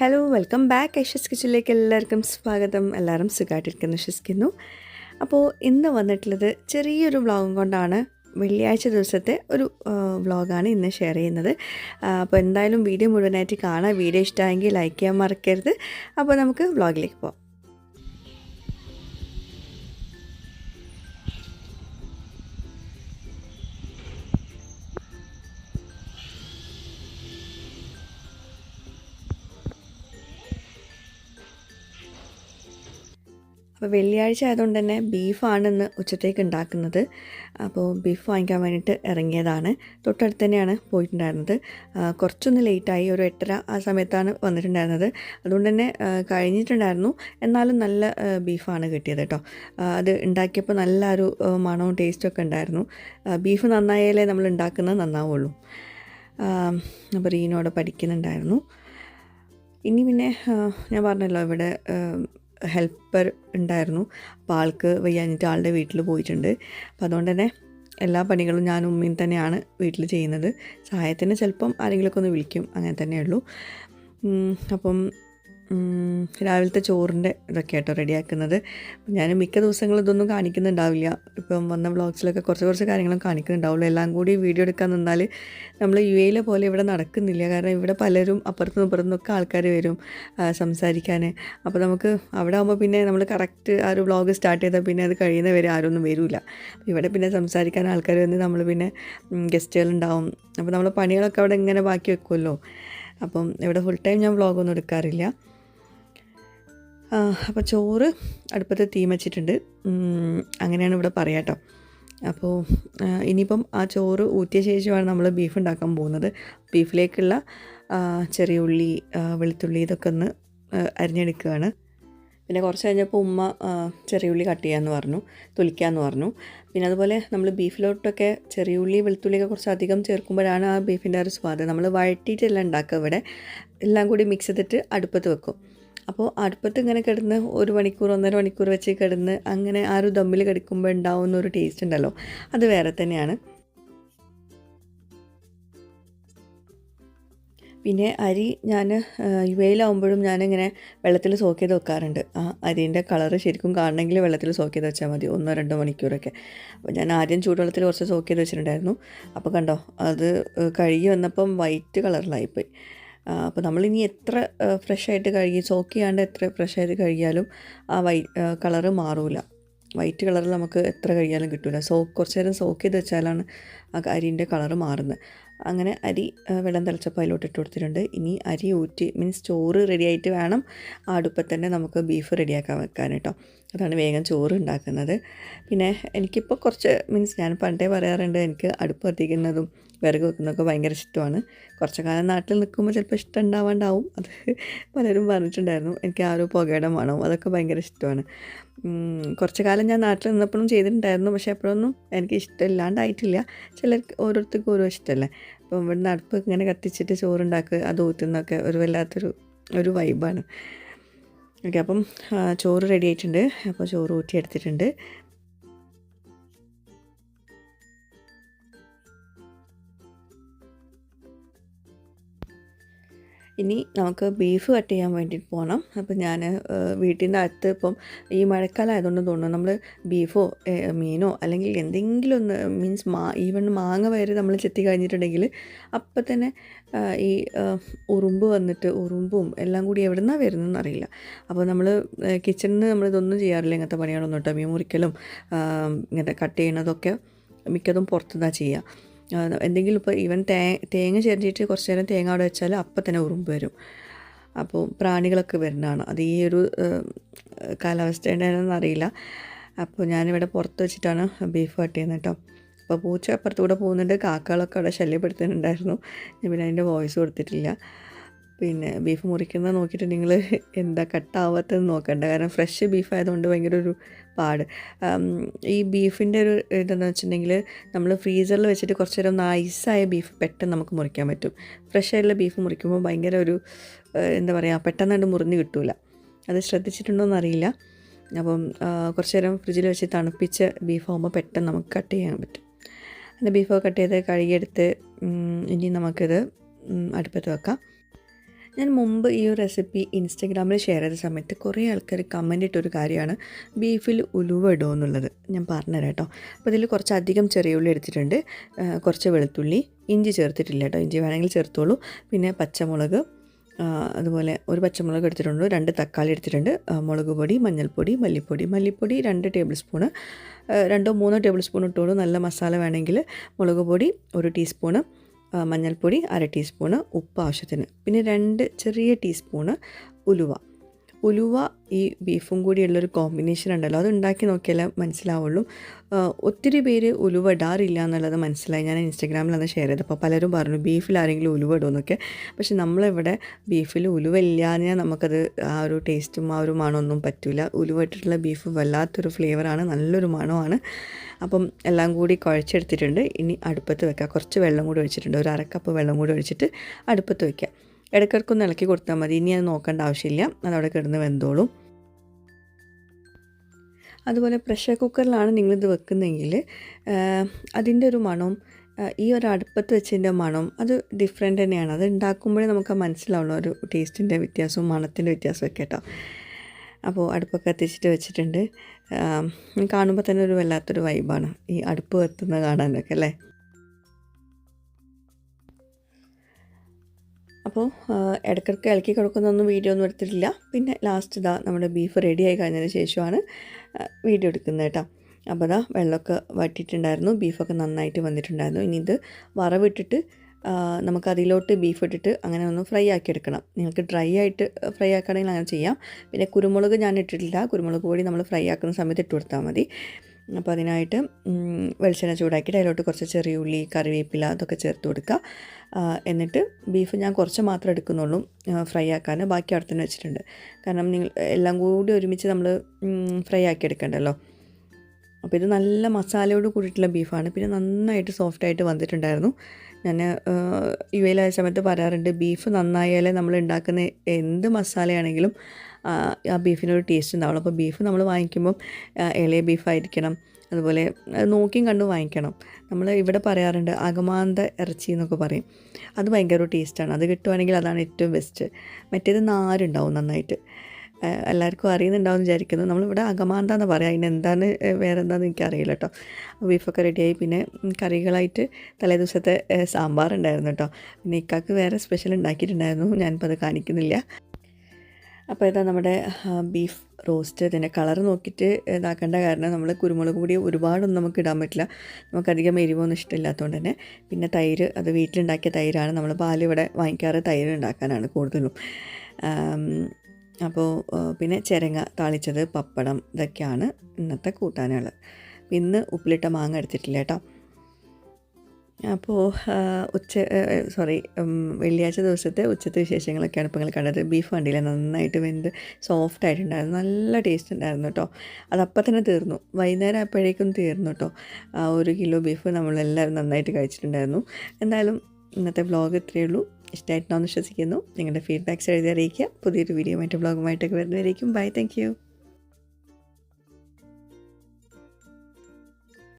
Hello welcome back Aisha's കിച്ചിലേക്ക് എല്ലാവർക്കും സ്വാഗതം. എല്ലാവരും സുഖമായിട്ടിരിക്കുന്നു വിശ്വസിക്കുന്നു. അപ്പോൾ ഇന്ന് വന്നിട്ടുള്ളത് ചെറിയൊരു വ്ളോഗും കൊണ്ടാണ്. വെള്ളിയാഴ്ച ദിവസത്തെ ഒരു വ്ളോഗാണ് ഇന്ന് ഷെയർ ചെയ്യുന്നത്. അപ്പോൾ എന്തായാലും വീഡിയോ മുഴുവനായിട്ട് കാണാം. വീഡിയോ ഇഷ്ടമായെങ്കിൽ ലൈക്ക് ചെയ്യാൻ മറക്കരുത്. അപ്പോൾ നമുക്ക് വ്ളോഗിലേക്ക് പോകാം അപ്പോൾ വെള്ളിയാഴ്ച ആയതുകൊണ്ട് തന്നെ ബീഫാണെന്ന് ഉച്ചത്തേക്ക് ഉണ്ടാക്കുന്നത്. അപ്പോൾ ബീഫ് വാങ്ങിക്കാൻ വേണ്ടിയിട്ട് ഇറങ്ങിയതാണ്. തൊട്ടടുത്ത് തന്നെയാണ് പോയിട്ടുണ്ടായിരുന്നത്. കുറച്ചൊന്ന് ലേറ്റായി ഒരു എട്ടര ആ സമയത്താണ് വന്നിട്ടുണ്ടായിരുന്നത്. അതുകൊണ്ട് തന്നെ കഴിഞ്ഞിട്ടുണ്ടായിരുന്നു. എന്നാലും നല്ല ബീഫാണ് കിട്ടിയത് കേട്ടോ. അത് ഉണ്ടാക്കിയപ്പോൾ നല്ല ഒരു മണവും ടേസ്റ്റും ഒക്കെ ഉണ്ടായിരുന്നു. ബീഫ് നന്നായാലേ നമ്മൾ ഉണ്ടാക്കുന്നത് നന്നാവുള്ളൂ. അപ്പോൾ റീനോടെ പഠിക്കുന്നുണ്ടായിരുന്നു. ഇനി പിന്നെ ഞാൻ പറഞ്ഞല്ലോ ഇവിടെ ഹെൽപ്പർ ഉണ്ടായിരുന്നു. അപ്പോൾ ആൾക്ക് വയ്യാഞ്ഞിട്ട് ആളുടെ വീട്ടിൽ പോയിട്ടുണ്ട്. അപ്പോൾ അതുകൊണ്ട് തന്നെ എല്ലാ പണികളും ഞാൻ ഉമ്മയും തന്നെയാണ് വീട്ടിൽ ചെയ്യുന്നത്. സഹായത്തിന് ചിലപ്പം ആരെങ്കിലുമൊക്കെ ഒന്ന് വിളിക്കും. അങ്ങനെ തന്നെയുള്ളൂ. അപ്പം രാവിലത്തെ ചോറിന്റെ ഇതൊക്കെ ആയിട്ടോ റെഡിയാക്കുന്നത്. ഞാൻ മിക്ക ദിവസങ്ങളും ഇതൊന്നും കാണിക്കുന്നുണ്ടാവില്ല. ഇപ്പം വന്ന വ്ളോഗ്സിലൊക്കെ കുറച്ച് കുറച്ച് കാര്യങ്ങളും കാണിക്കുന്നുണ്ടാവുള്ളൂ. എല്ലാം കൂടി വീഡിയോ എടുക്കാൻ നിന്നാൽ നമ്മൾ യു എയിലെ പോലെ ഇവിടെ നടക്കുന്നില്ല. കാരണം ഇവിടെ പലരും അപ്പുറത്തുനിന്നും ഇപ്പുറത്തുനിന്നൊക്കെ ആൾക്കാർ വരും സംസാരിക്കാൻ അപ്പോൾ നമുക്ക് അവിടെ ആകുമ്പോൾ പിന്നെ നമ്മൾ കറക്റ്റ് ആ ഒരു വ്ളോഗ് സ്റ്റാർട്ട് ചെയ്താൽ പിന്നെ അത് കഴിയുന്ന വരെ ഒന്നും വരില്ല ഇവിടെ പിന്നെ സംസാരിക്കാൻ ആൾക്കാർ വന്ന് നമ്മൾ പിന്നെ ഗസ്റ്റുകളുണ്ടാവും. അപ്പോൾ നമ്മൾ പണികളൊക്കെ അവിടെ ഇങ്ങനെ ബാക്കി വെക്കുമല്ലോ അപ്പം ഇവിടെ ഫുൾ ടൈം ഞാൻ വ്ളോഗൊന്നും എടുക്കാറില്ല. അപ്പോൾ ചോറ് അടുപ്പത്ത് തീ വെച്ചിട്ടുണ്ട്. അങ്ങനെയാണ് ഇവിടെ പറയാം കേട്ടോ അപ്പോൾ ഇനിയിപ്പം ആ ചോറ് ഊറ്റിയ ശേഷമാണ് നമ്മൾ ബീഫ് ഉണ്ടാക്കാൻ പോകുന്നത്. ബീഫിലേക്കുള്ള ചെറിയ ഉള്ളി വെളുത്തുള്ളി ഇതൊക്കെ ഒന്ന് അരിഞ്ഞെടുക്കുകയാണ്. പിന്നെ കുറച്ച് കഴിഞ്ഞപ്പോൾ ഉമ്മ ചെറിയ ഉള്ളി കട്ട് ചെയ്യാമെന്ന് പറഞ്ഞു തൊലിക്കാമെന്ന് പറഞ്ഞു. പിന്നെ അതുപോലെ നമ്മൾ ബീഫിലോട്ടൊക്കെ ചെറിയ ഉള്ളി വെളുത്തുള്ളിയൊക്കെ കുറച്ച് അധികം ചേർക്കുമ്പോഴാണ് ആ ബീഫിന്റെ ഒരു സ്വാദ്. നമ്മൾ വഴറ്റിയിട്ടല്ല ഉണ്ടാക്കുക ഇവിടെ. എല്ലാം കൂടി മിക്സ് ചെയ്തിട്ട് അടുപ്പത്ത് വെക്കും. അപ്പോൾ അടുപ്പത്ത് ഇങ്ങനെ കിടന്ന് ഒരു മണിക്കൂർ ഒന്നര മണിക്കൂർ വെച്ച് കിടന്ന് അങ്ങനെ ആ ഒരു ദമ്മിൽ കിടക്കുമ്പോൾ ഉണ്ടാവുന്ന ഒരു ടേസ്റ്റ് ഉണ്ടല്ലോ. അത് വേറെ തന്നെയാണ്. പിന്നെ അരി ഞാൻ യു ഞാനിങ്ങനെ വെള്ളത്തിൽ സോക്ക് ചെയ്ത് വെക്കാറുണ്ട്. ആ അരിന്റെ കളറ് ശരിക്കും കാണണമെങ്കിൽ വെള്ളത്തിൽ സോക്ക് ചെയ്ത് വെച്ചാൽ മതി ഒന്നോ രണ്ടോ മണിക്കൂറൊക്കെ. അപ്പോൾ ഞാൻ ആദ്യം ചൂടുവെള്ളത്തിൽ കുറച്ച് സോക്ക് ചെയ്ത് വെച്ചിട്ടുണ്ടായിരുന്നു. അപ്പോൾ കണ്ടോ അത് കഴുകി വന്നപ്പം വൈറ്റ് കളറിലായിപ്പോയി അപ്പോൾ നമ്മളിനി എത്ര ഫ്രഷ് ആയിട്ട് കഴുകി സോക്ക് ചെയ്യാണ്ട് എത്ര ഫ്രഷ് ആയിട്ട് കഴുകിയാലും ആ വൈ കളറ് മാറൂല. വൈറ്റ് കളറിൽ നമുക്ക് എത്ര കഴിയാലും കിട്ടില്ല സോ കുറച്ച് നേരം സോക്ക് ചെയ്ത് വെച്ചാലാണ് ആ അരിന്റെ കളറ് മാറുന്നത്. അങ്ങനെ അരി വെള്ളം തിളച്ചപ്പോൾ അതിലോട്ട് ഇട്ട് കൊടുത്തിട്ടുണ്ട്. ഇനി അരി ഊറ്റി മീൻസ് ചോറ് റെഡി ആയിട്ട് വേണം. അടുപ്പത്ത് തന്നെ നമുക്ക് ബീഫ് റെഡിയാക്കാൻ വെക്കാൻ കേട്ടോ. അതാണ് വേഗം ചോറ് ഉണ്ടാക്കുന്നത്. പിന്നെ എനിക്കിപ്പോൾ കുറച്ച് മീൻസ് ഞാൻ പണ്ടേ പറയാറുണ്ട് എനിക്ക് അടുപ്പ് കത്തിക്കുന്നതും വിറക് വെക്കുന്നതൊക്കെ ഭയങ്കര ഇഷ്ടമാണ്. കുറച്ച് കാലം നാട്ടിൽ നിൽക്കുമ്പോൾ ചിലപ്പോൾ ഇഷ്ടം ഉണ്ടാവാണ്ടാവും. അത് പലരും പറഞ്ഞിട്ടുണ്ടായിരുന്നു. എനിക്ക് ആ ഒരു പുകയുടെ മണവും അതൊക്കെ ഭയങ്കര ഇഷ്ടമാണ്. കുറച്ചു കാലം ഞാൻ നാട്ടിൽ നിന്നപ്പോഴും ചെയ്തിട്ടുണ്ടായിരുന്നു. പക്ഷേ അപ്പോഴൊന്നും എനിക്ക് ഇഷ്ടമില്ലാണ്ടായിട്ടില്ല. ചിലർക്ക് ഓരോരുത്തർക്കും ഓരോ ഇഷ്ടമല്ലേ. അപ്പം ഇവിടെ നടപ്പ് ഇങ്ങനെ കത്തിച്ചിട്ട് ചോറുണ്ടാക്കുക അത് ഊറ്റുന്നൊക്കെ ഒരു വല്ലാത്തൊരു ഒരു വൈബാണ് ഓക്കെ അപ്പം ചോറ് റെഡി ആയിട്ടുണ്ട്. അപ്പോൾ ചോറ് ഊറ്റിയെടുത്തിട്ടുണ്ട്. ഇനി നമുക്ക് ബീഫ് കട്ട് ചെയ്യാൻ വേണ്ടിയിട്ട് പോകണം അപ്പോൾ ഞാൻ വീട്ടിന്റെ അടുത്ത് ഇപ്പം ഈ മഴക്കാലം ആയതുകൊണ്ട് തോന്നുന്നു നമ്മൾ ബീഫോ മീനോ അല്ലെങ്കിൽ എന്തെങ്കിലും ഒന്ന് മീൻസ് മാ ഈവൺ മാങ്ങ വരെ നമ്മൾ ചെത്തി കഴിഞ്ഞിട്ടുണ്ടെങ്കിൽ അപ്പം തന്നെ ഈ ഉറുമ്പ് വന്നിട്ട് ഉറുമ്പും എല്ലാം കൂടി എവിടെ നിന്നാണ് വരുന്നതെന്ന് അറിയില്ല. അപ്പോൾ നമ്മൾ കിച്ചണിൽ നിന്ന് നമ്മളിതൊന്നും ചെയ്യാറില്ല. ഇങ്ങനത്തെ പണികളൊന്നും കേട്ടോ മീൻ മുറിക്കലും ഇങ്ങനത്തെ കട്ട് ചെയ്യണതൊക്കെ മിക്കതും പുറത്തുനിന്നാണ് ചെയ്യുക എന്തെങ്കിലും ഇപ്പോൾ ഈവൻ തേ തേങ്ങ ചേർത്തിട്ട് കുറച്ച് നേരം തേങ്ങ അവിടെ വെച്ചാൽ അപ്പം തന്നെ ഉറുമ്പ് വരും. അപ്പോൾ പ്രാണികളൊക്കെ വരുന്നതാണ്. അത് ഈ ഒരു കാലാവസ്ഥയുടെ അറിയില്ല. അപ്പോൾ ഞാനിവിടെ പുറത്ത് വെച്ചിട്ടാണ് ബീഫ് കട്ട് ചെയ്യുന്നത് കേട്ടോ. അപ്പോൾ പൂച്ച അപ്പുറത്തൂടെ പോകുന്നുണ്ട്. കാക്കകളൊക്കെ അവിടെ ശല്യപ്പെടുത്തുന്നുണ്ടായിരുന്നു. ഞാൻ പിന്നെ അതിന്റെ വോയിസ് കൊടുത്തിട്ടില്ല. പിന്നെ ബീഫ് മുറിക്കുന്നത് നോക്കിയിട്ട് നിങ്ങൾ എന്താ കട്ടാവാത്തതെന്ന് നോക്കണ്ട. കാരണം ഫ്രഷ് ബീഫ് ആയതുകൊണ്ട് ഭയങ്കര ഒരു പാട് ഈ ബീഫിന്റെ ഒരു ഇതെന്ന് വെച്ചിട്ടുണ്ടെങ്കിൽ നമ്മൾ ഫ്രീസറിൽ വെച്ചിട്ട് കുറച്ച് നേരം നൈസായ ബീഫ് പെട്ടെന്ന് നമുക്ക് മുറിക്കാൻ പറ്റും. ഫ്രഷ് ആയിട്ടുള്ള ബീഫ് മുറിക്കുമ്പോൾ ഭയങ്കര ഒരു എന്താ പറയുക പെട്ടെന്നായിട്ട് മുറിഞ്ഞ് കിട്ടില്ല അത് ശ്രദ്ധിച്ചിട്ടുണ്ടോയെന്ന് അറിയില്ല അപ്പം കുറച്ച് നേരം ഫ്രിഡ്ജിൽ വെച്ച് തണുപ്പിച്ച ബീഫ് ആകുമ്പോൾ പെട്ടെന്ന് നമുക്ക് കട്ട് ചെയ്യാൻ പറ്റും. അങ്ങനെ ബീഫ് കട്ട് ചെയ്ത് കഴുകിയെടുത്ത് ഇനി നമുക്കിത് അടുപ്പത്ത് വെക്കാം. ഞാൻ മുമ്പ് ഈ ഒരു റെസിപ്പി ഇൻസ്റ്റഗ്രാമിൽ ഷെയർ ചെയ്ത സമയത്ത് കുറേ ആൾക്കാർ കമന്റ് ഇട്ടൊരു കാര്യമാണ്. ബീഫിൽ ഉലുവ ഇടുമോ എന്നുള്ളത്. ഞാൻ പറഞ്ഞുതരാം കേട്ടോ. അപ്പോൾ ഇതിൽ കുറച്ചധികം ചെറിയ ഉള്ളി എടുത്തിട്ടുണ്ട്. കുറച്ച് വെളുത്തുള്ളി ഇഞ്ചി ചേർത്തിട്ടില്ല കേട്ടോ. ഇഞ്ചി വേണമെങ്കിൽ ചേർത്തോളൂ. പിന്നെ പച്ചമുളക് അതുപോലെ ഒരു പച്ചമുളക് എടുത്തിട്ടുണ്ട്. രണ്ട് തക്കാളി എടുത്തിട്ടുണ്ട്. മുളക് പൊടി മഞ്ഞൾപ്പൊടി മല്ലിപ്പൊടി. മല്ലിപ്പൊടി രണ്ട് ടേബിൾ സ്പൂണ് രണ്ടോ മൂന്നോ ടേബിൾ സ്പൂൺ ഇട്ടോളൂ. നല്ല മസാല വേണമെങ്കിൽ മുളക് പൊടി ഒരു ടീസ്പൂണ് മഞ്ഞൾപ്പൊടി അര ടീസ്പൂണ് ഉപ്പ് ആവശ്യത്തിന്. പിന്നെ രണ്ട് ചെറിയ ടീസ്പൂണ് ഉലുവ. ഉലുവ ഈ ബീഫും കൂടിയുള്ളൊരു കോമ്പിനേഷൻ ഉണ്ടല്ലോ. അത് ഉണ്ടാക്കി നോക്കിയാലേ മനസ്സിലാവുള്ളൂ. ഒത്തിരി പേര് ഉലുവ ഇടാറില്ല എന്നുള്ളത് മനസ്സിലായി. ഞാൻ ഇൻസ്റ്റാഗ്രാമിൽ അത് ഷെയർ ചെയ്തപ്പോൾ പലരും പറഞ്ഞു ബീഫിൽ ആരെങ്കിലും ഉലുവ ഇടുമെന്നൊക്കെ പക്ഷെ നമ്മളിവിടെ ബീഫിൽ ഉലുവ ഇല്ലാതെ നമുക്കത് ആ ഒരു ടേസ്റ്റും ആ ഒരു മണമൊന്നും പറ്റില്ല ഉലുവ ഇട്ടിട്ടുള്ള ബീഫ് വല്ലാത്തൊരു ഫ്ലേവറാണ് നല്ലൊരു മണമാണ്. അപ്പം എല്ലാം കൂടി കുഴച്ചെടുത്തിട്ടുണ്ട്. ഇനി അടുപ്പത്ത് വെക്കുക കുറച്ച് വെള്ളം കൂടി ഒഴിച്ചിട്ടുണ്ട്. ഒരു അരക്കപ്പ് വെള്ളം കൂടി ഒഴിച്ചിട്ട് അടുപ്പത്ത് വയ്ക്കുക ഇടയ്ക്കിടയ്ക്കൊന്ന് ഇളക്കി കൊടുത്താൽ മതി. ഇനി അത് നോക്കേണ്ട ആവശ്യമില്ല. അതവിടെ കിടന്ന് വെന്തോളും. അതുപോലെ പ്രഷർ കുക്കറിലാണ് നിങ്ങളിത് വെക്കുന്നതെങ്കിൽ അതിന്റെ ഒരു മണവും ഈ ഒരു അടുപ്പത്ത് വെച്ചതിന്റെ മണം അത് ഡിഫറെന്റ് തന്നെയാണ്. അത് ഉണ്ടാക്കുമ്പോഴേ നമുക്ക് മനസ്സിലാവുള്ളൂ ഒരു ടേസ്റ്റിന്റെ വ്യത്യാസവും മണത്തിന്റെ വ്യത്യാസവും ഒക്കെ കേട്ടോ. അപ്പോൾ അടുപ്പൊക്കെ കത്തിച്ചിട്ട് വെച്ചിട്ടുണ്ട്. കാണുമ്പോൾ തന്നെ ഒരു വല്ലാത്തൊരു വൈബാണ് ഈ അടുപ്പ് കത്തുന്ന കാണാനൊക്കെ അല്ലേ? അപ്പോൾ ഇടയ്ക്കിടയ്ക്ക് ഇളക്കി കൊടുക്കുന്നൊന്നും വീഡിയോ ഒന്നും എടുത്തിട്ടില്ല. പിന്നെ ലാസ്റ്റ് ഇതാ നമ്മുടെ ബീഫ് റെഡി ആയി കഴിഞ്ഞതിന് ശേഷമാണ് വീഡിയോ എടുക്കുന്നത് കേട്ടോ. അപ്പോൾ അതാ വെള്ളമൊക്കെ വറ്റിയിട്ടുണ്ടായിരുന്നു ബീഫൊക്കെ നന്നായിട്ട് വന്നിട്ടുണ്ടായിരുന്നു. ഇനി ഇത് വറവിട്ടിട്ട് നമുക്ക് അതിലോട്ട് ബീഫ് ഇട്ടിട്ട് അങ്ങനെ ഒന്ന് ഫ്രൈ ആക്കി എടുക്കണം. നിങ്ങൾക്ക് ഡ്രൈ ആയിട്ട് ഫ്രൈ ആക്കുകയാണെങ്കിൽ അങ്ങനെ ചെയ്യാം. പിന്നെ കുരുമുളക് ഞാൻ ഇട്ടിട്ടില്ല. കുരുമുളക് പൊടി നമ്മൾ ഫ്രൈ ആക്കുന്ന സമയത്ത് ഇട്ട് കൊടുത്താൽ മതി. അപ്പോൾ അതിനായിട്ട് വെളിച്ചെണ്ണ ചൂടാക്കിയിട്ട് അതിലോട്ട് കുറച്ച് ചെറിയ ഉള്ളി കറിവേപ്പില അതൊക്കെ ചേർത്ത് കൊടുക്കുക. എന്നിട്ട് ബീഫ് ഞാൻ കുറച്ച് മാത്രം എടുക്കുന്നുള്ളൂ ഫ്രൈ ആക്കാൻ. ബാക്കി അവിടെ തന്നെ വെച്ചിട്ടുണ്ട്. കാരണം നിങ്ങൾ എല്ലാം കൂടി ഒരുമിച്ച് നമ്മൾ ഫ്രൈ ആക്കി എടുക്കണ്ടല്ലോ. അപ്പോൾ ഇത് നല്ല മസാലയോട് കൂടിയിട്ടുള്ള ബീഫാണ്. പിന്നെ നന്നായിട്ട് സോഫ്റ്റായിട്ട് വന്നിട്ടുണ്ടായിരുന്നു. ഞാൻ യു എയിലായ സമയത്ത് പറയാറുണ്ട് ബീഫ് നന്നായാലേ നമ്മൾ ഉണ്ടാക്കുന്ന എന്ത് മസാലയാണെങ്കിലും ആ, ബീഫിനൊരു ടേസ്റ്റ് ഉണ്ടാവുള്ളൂ അപ്പോൾ ബീഫ് നമ്മൾ വാങ്ങിക്കുമ്പം ഇളയ ബീഫായിരിക്കണം. അതുപോലെ അത് നോക്കിയും കണ്ടും വാങ്ങിക്കണം. നമ്മൾ ഇവിടെ പറയാറുണ്ട് അകമാന്ത ഇറച്ചി എന്നൊക്കെ പറയും. അത് ഭയങ്കര ടേസ്റ്റാണ് അത് കിട്ടുവാണെങ്കിൽ അതാണ് ഏറ്റവും ബെസ്റ്റ് മറ്റേത് നാരുണ്ടാവും നന്നായിട്ട്. എല്ലാവർക്കും അറിയുന്നുണ്ടാവും വിചാരിക്കുന്നു. നമ്മളിവിടെ അകമാന്ത എന്ന് പറയാം. അതിന് എന്താണ് ഏ, വേറെ എന്താണെന്ന് എനിക്കറിയില്ല കേട്ടോ. ബീഫൊക്കെ റെഡിയായി പിന്നെ കറികളായിട്ട് തലേ ദിവസത്തെ സാമ്പാർ ഉണ്ടായിരുന്നു കേട്ടോ. പിന്നെ ഇക്കാക്ക് വേറെ സ്പെഷ്യൽ ഉണ്ടാക്കിയിട്ടുണ്ടായിരുന്നു. ഞാനിപ്പോൾ അത് കാണിക്കുന്നില്ല. അപ്പോൾ ഇതാ നമ്മുടെ ബീഫ് റോസ്റ്റ് ഇതിന്റെ കളർ നോക്കിയിട്ട് ഇതാക്കേണ്ട കാരണം നമ്മൾ കുരുമുളക് പൊടി ഒരുപാടൊന്നും നമുക്ക് ഇടാൻ പറ്റില്ല. നമുക്കധികം എരിവൊന്നും ഇഷ്ടമില്ലാത്തതുകൊണ്ട് തന്നെ. പിന്നെ തൈര് അത് വീട്ടിലുണ്ടാക്കിയ തൈരാണ്. നമ്മൾ പാൽ ഇവിടെ വാങ്ങിക്കാറ് തൈര് ഉണ്ടാക്കാനാണ് കൂടുതലും. അപ്പോൾ പിന്നെ ചിരങ്ങ താളിച്ചത് പപ്പടം ഇതൊക്കെയാണ് ഇന്നത്തെ കൂട്ടാനുകൾ ഇന്ന് ഉപ്പിലിട്ട മാങ്ങ എടുത്തിട്ടില്ല കേട്ടോ. അപ്പോൾ ഉച്ച സോറി വെള്ളിയാഴ്ച ദിവസത്തെ ഉച്ചത്തെ വിശേഷങ്ങളൊക്കെയാണ് ഇപ്പോൾ നിങ്ങൾ കണ്ടത്. ബീഫ് വണ്ടിയിൽ നന്നായിട്ട് വെന്ത് സോഫ്റ്റ് ആയിട്ടുണ്ടായിരുന്നു. നല്ല ടേസ്റ്റ് ഉണ്ടായിരുന്നു കേട്ടോ അതപ്പം തന്നെ തീർന്നു. വൈകുന്നേരം ആയപ്പോഴേക്കും തീർന്നു കേട്ടോ ഒരു കിലോ ബീഫ് നമ്മളെല്ലാവരും നന്നായിട്ട് കഴിച്ചിട്ടുണ്ടായിരുന്നു. എന്തായാലും ഇന്നത്തെ വ്ളോഗ് ഇത്രയേ ഉള്ളൂ. ഇഷ്ടമായിട്ടാണെന്ന് വിശ്വസിക്കുന്നു. നിങ്ങളുടെ ഫീഡ്ബാക്സ് എഴുതി അറിയിക്കുക. പുതിയൊരു വീഡിയോ മറ്റു വ്ളോഗുമായിട്ടൊക്കെ വരുന്നവരേക്കും. Bye thank